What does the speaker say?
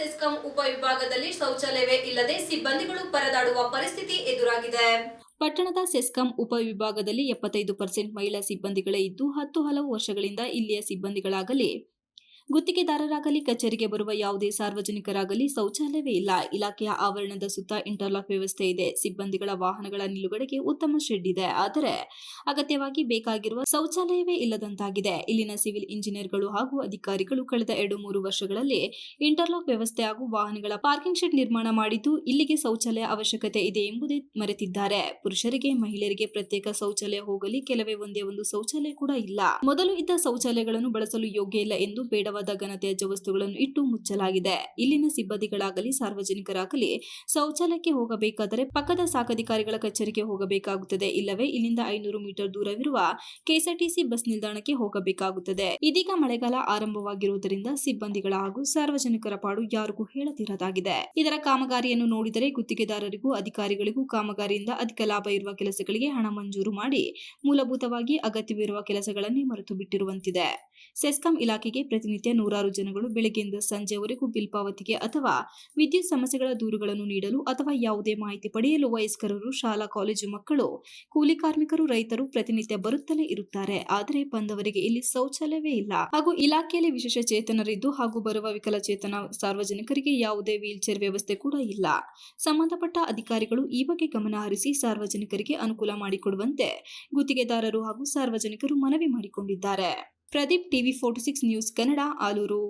ಸೆಸ್ಕಾಂ ಉಪವಿಭಾಗದಲ್ಲಿ ಶೌಚಾಲಯವೇ ಇಲ್ಲದೆ ಸಿಬ್ಬಂದಿಗಳು ಪರದಾಡುವ ಪರಿಸ್ಥಿತಿ ಎದುರಾಗಿದೆ. ಪಟ್ಟಣದ ಸೆಸ್ಕಾಂ ಉಪವಿಭಾಗದಲ್ಲಿ ಎಪ್ಪತ್ತೈದು ಪರ್ಸೆಂಟ್ ಮಹಿಳಾ ಸಿಬ್ಬಂದಿಗಳೇ ಇದ್ದು, ಹತ್ತು ಹಲವು ವರ್ಷಗಳಿಂದ ಇಲ್ಲಿಯ ಸಿಬ್ಬಂದಿಗಳಾಗಲಿ ಗುತ್ತಿಗೆದಾರರಾಗಲಿ, ಕಚೇರಿಗೆ ಬರುವ ಯಾವುದೇ ಸಾರ್ವಜನಿಕರಾಗಲಿ ಶೌಚಾಲಯವೇ ಇಲ್ಲ. ಇಲಾಖೆಯ ಆವರಣದ ಸುತ್ತ ಇಂಟರ್ಲಾಕ್ ವ್ಯವಸ್ಥೆ ಇದೆ. ಸಿಬ್ಬಂದಿಗಳ ವಾಹನಗಳ ನಿಲುಗಡೆಗೆ ಉತ್ತಮ ಶೆಡ್ ಇದೆ. ಆದರೆ ಅಗತ್ಯವಾಗಿ ಬೇಕಾಗಿರುವ ಶೌಚಾಲಯವೇ ಇಲ್ಲದಂತಾಗಿದೆ. ಇಲ್ಲಿನ ಸಿವಿಲ್ ಇಂಜಿನಿಯರ್ಗಳು ಹಾಗೂ ಅಧಿಕಾರಿಗಳು ಕಳೆದ ಎರಡು ಮೂರು ವರ್ಷಗಳಲ್ಲಿ ಇಂಟರ್ಲಾಕ್ ವ್ಯವಸ್ಥೆ ಹಾಗೂ ವಾಹನಗಳ ಪಾರ್ಕಿಂಗ್ ಶೆಡ್ ನಿರ್ಮಾಣ ಮಾಡಿದ್ದು, ಇಲ್ಲಿಗೆ ಶೌಚಾಲಯ ಅವಶ್ಯಕತೆ ಇದೆ ಎಂಬುದೇ ಮರೆತಿದ್ದಾರೆ. ಪುರುಷರಿಗೆ, ಮಹಿಳೆಯರಿಗೆ ಪ್ರತ್ಯೇಕ ಶೌಚಾಲಯ ಹೋಗಲಿ, ಕೆಲವೇ ಒಂದೇ ಒಂದು ಶೌಚಾಲಯ ಕೂಡ ಇಲ್ಲ. ಮೊದಲು ಇದ್ದ ಶೌಚಾಲಯಗಳನ್ನು ಬಳಸಲು ಯೋಗ್ಯ ಇಲ್ಲ ಎಂದು ಬೇಡವಾದ ಘನತ್ಯಾಜ್ಯ ವಸ್ತುಗಳನ್ನು ಇಟ್ಟು ಮುಚ್ಚಲಾಗಿದೆ. ಇಲ್ಲಿನ ಸಿಬ್ಬಂದಿಗಳಾಗಲಿ, ಸಾರ್ವಜನಿಕರಾಗಲಿ ಶೌಚಾಲಯಕ್ಕೆ ಹೋಗಬೇಕಾದರೆ ಪಕ್ಕದ ಸಾಕಧಿಕಾರಿಗಳ ಕಚೇರಿಗೆ ಹೋಗಬೇಕಾಗುತ್ತದೆ. ಇಲ್ಲವೇ ಇಲ್ಲಿಂದ ಐನೂರು ಮೀಟರ್ ದೂರವಿರುವ ಕೆಎಸ್ಆರ್ಟಿಸಿ ಬಸ್ ನಿಲ್ದಾಣಕ್ಕೆ ಹೋಗಬೇಕಾಗುತ್ತದೆ. ಇದೀಗ ಮಳೆಗಾಲ ಆರಂಭವಾಗಿರುವುದರಿಂದ ಸಿಬ್ಬಂದಿಗಳ ಹಾಗೂ ಸಾರ್ವಜನಿಕರ ಪಾಡು ಯಾರಿಗೂ ಹೇಳದಿರದಾಗಿದೆ. ಇದರ ಕಾಮಗಾರಿಯನ್ನು ನೋಡಿದರೆ ಗುತ್ತಿಗೆದಾರರಿಗೂ, ಅಧಿಕಾರಿಗಳಿಗೂ ಕಾಮಗಾರಿಯಿಂದ ಅಧಿಕ ಲಾಭ ಇರುವ ಕೆಲಸಗಳಿಗೆ ಹಣ ಮಂಜೂರು ಮಾಡಿ ಮೂಲಭೂತವಾಗಿ ಅಗತ್ಯವಿರುವ ಕೆಲಸಗಳನ್ನೇ ಮರೆತು ಬಿಟ್ಟಿರುವಂತಿದೆ ಸೆಸ್ಕಾಂ ಇಲಾಖೆಗೆ ಪ್ರತಿನಿತ್ಯ ನೂರಾರು ಜನಗಳು ಬೆಳಗ್ಗೆಯಿಂದ ಸಂಜೆವರೆಗೂ ಬಿಲ್ ಪಾವತಿಗೆ ಅಥವಾ ವಿದ್ಯುತ್ ಸಮಸ್ಯೆಗಳ ದೂರುಗಳನ್ನು ನೀಡಲು ಅಥವಾ ಯಾವುದೇ ಮಾಹಿತಿ ಪಡೆಯಲು ವಯಸ್ಕರರು, ಶಾಲಾ, ಕಾಲೇಜು ಮಕ್ಕಳು, ಕೂಲಿ ಕಾರ್ಮಿಕರು, ರೈತರು ಪ್ರತಿನಿತ್ಯ ಬರುತ್ತಲೇ ಇರುತ್ತಾರೆ. ಆದರೆ ಬಂದವರಿಗೆ ಇಲ್ಲಿ ಶೌಚಾಲಯವೇ ಇಲ್ಲ. ಹಾಗೂ ಇಲಾಖೆಯಲ್ಲಿ ವಿಶೇಷ ಚೇತನರಿದ್ದು ಹಾಗೂ ಬರುವ ವಿಕಲಚೇತನ ಸಾರ್ವಜನಿಕರಿಗೆ ಯಾವುದೇ ವೀಲ್ ಚೇರ್ ವ್ಯವಸ್ಥೆ ಕೂಡ ಇಲ್ಲ. ಸಂಬಂಧಪಟ್ಟ ಅಧಿಕಾರಿಗಳು ಈ ಬಗ್ಗೆ ಗಮನ ಹರಿಸಿ ಸಾರ್ವಜನಿಕರಿಗೆ ಅನುಕೂಲ ಮಾಡಿಕೊಡುವಂತೆ ಗುತ್ತಿಗೆದಾರರು ಹಾಗೂ ಸಾರ್ವಜನಿಕರು ಮನವಿ ಮಾಡಿಕೊಂಡಿದ್ದಾರೆ. Pradeep TV forty six news Kannada Aluru